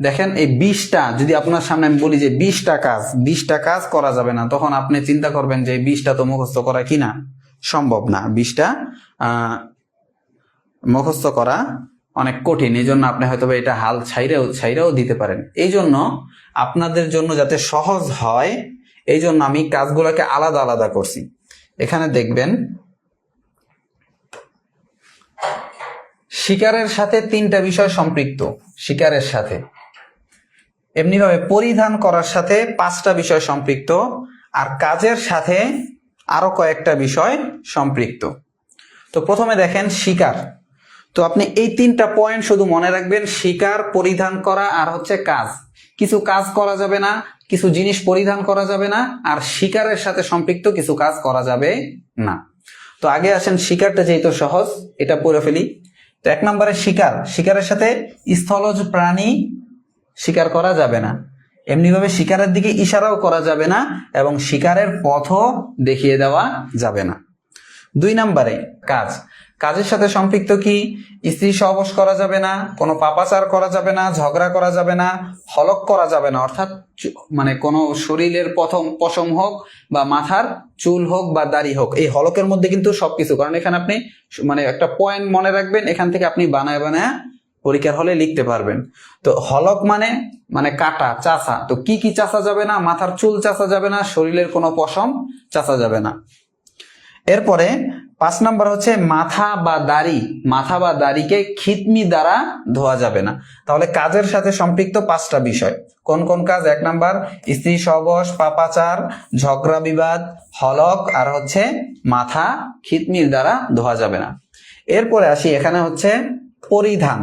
দেখেন এই বিশটা, যদি আপনার সামনে আমি বলি যে বিশটা কাজ বিশটা কাজ করা যাবে না, তখন আপনি চিন্তা করবেন যে বিশটা তো মুখস্থ করা কিনা সম্ভব না। বিশটা মুখস্থ করা অনেক কঠিন। এই জন্য আপনি হয়তো এটা হাল ছাইরেও ছাইরেও দিতে পারেন। এই জন্য আপনাদের জন্য যাতে সহজ হয় এই জন্য আমি কাজগুলোকে আলাদা আলাদা করছি। এখানে দেখবেন, শিকারের সাথে তিনটা বিষয় সম্পৃক্ত। শিকারের সাথে। এমনিভাবে পরিধান করার সাথে পাঁচটা বিষয় সম্পৃক্ত, আর কাজের সাথে আরও কয়েকটা বিষয় সম্পৃক্ত। তো প্রথমে দেখেন শিকার। তো আপনি এই তিনটা পয়েন্ট শুধু মনে রাখবেন, শিকার, পরিধান করা, আর হচ্ছে কাজ। কিছু কাজ করা যাবে না, কিছু জিনিস পরিধান করা যাবে না, আর শিকারের সাথে সম্পৃক্ত কিছু কাজ করা যাবে না। তো আগে আসেন, শিকারটা যেহেতু সহজ, এটা পড়ে ফেলি। তো এক নম্বরে শিকার। শিকারের সাথে স্থলজ প্রাণী শিকার করা যাবে না। এমনিভাবে শিকারের দিকে ইশারাও করা যাবে না এবং শিকারের পথও দেখিয়ে দেওয়া যাবে না। দুই নম্বরে কাজ। কাজের সাথে সম্পৃক্ত কি? স্ত্রী সহবাস করা যাবে না, কোনো পাপাচার করা যাবে না, ঝগড়া করা যাবে না, হলক করা যাবে না, অর্থাৎ মানে কোনো শরীরের প্রথম পশম হোক বা মাথার চুল হোক বা দাড়ি হোক, এই হলকের মধ্যে কিন্তু সবকিছু। কারণ এখানে আপনি মানে একটা পয়েন্ট মনে রাখবেন, এখান থেকে আপনি বানায় বানায় পরীক্ষার হলে লিখতে পারবেন। তো হলক মানে মানে কাটা চাষা তো কি কি চাষা যাবে না? মাথার চুল চাষা যাবে না, শরীরের কোনো পশম চাষা যাবে না। এরপরে পাঁচ নাম্বার হচ্ছে মাথা বা দাড়ি। মাথা বা দাড়িকে খিতমি দ্বারা ধোয়া যাবে না। তাহলে কাজের সাথে সম্পৃক্ত পাঁচটা বিষয়। কোন কোন কাজ? এক নাম্বার, স্ত্রী সবস পাপাচার, ঝগড়া বিবাদ, হলক আর হচ্ছে মাথা খিতমির দ্বারা ধোয়া যাবে না। এরপরে আসি, এখানে হচ্ছে পরিধান।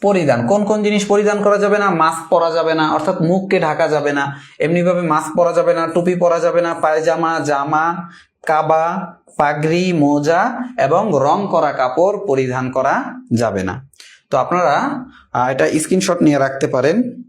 পরিধান। কোন কোন জিনিস পরিধান করা যাবে না? মাস্ক পরা যাবে না। অর্থাৎ মুখকে ঢাকা যাবে না। এমনিভাবে মাস্ক পরা যাবে না, টুপি পরা যাবে না, পায়জামা, জামা, কাবা, পাগড়ি, মোজা এবং রং করা কাপড় পরিধান করা যাবে না। তো আপনারা এটা স্ক্রিনশট নিয়ে রাখতে পারেন।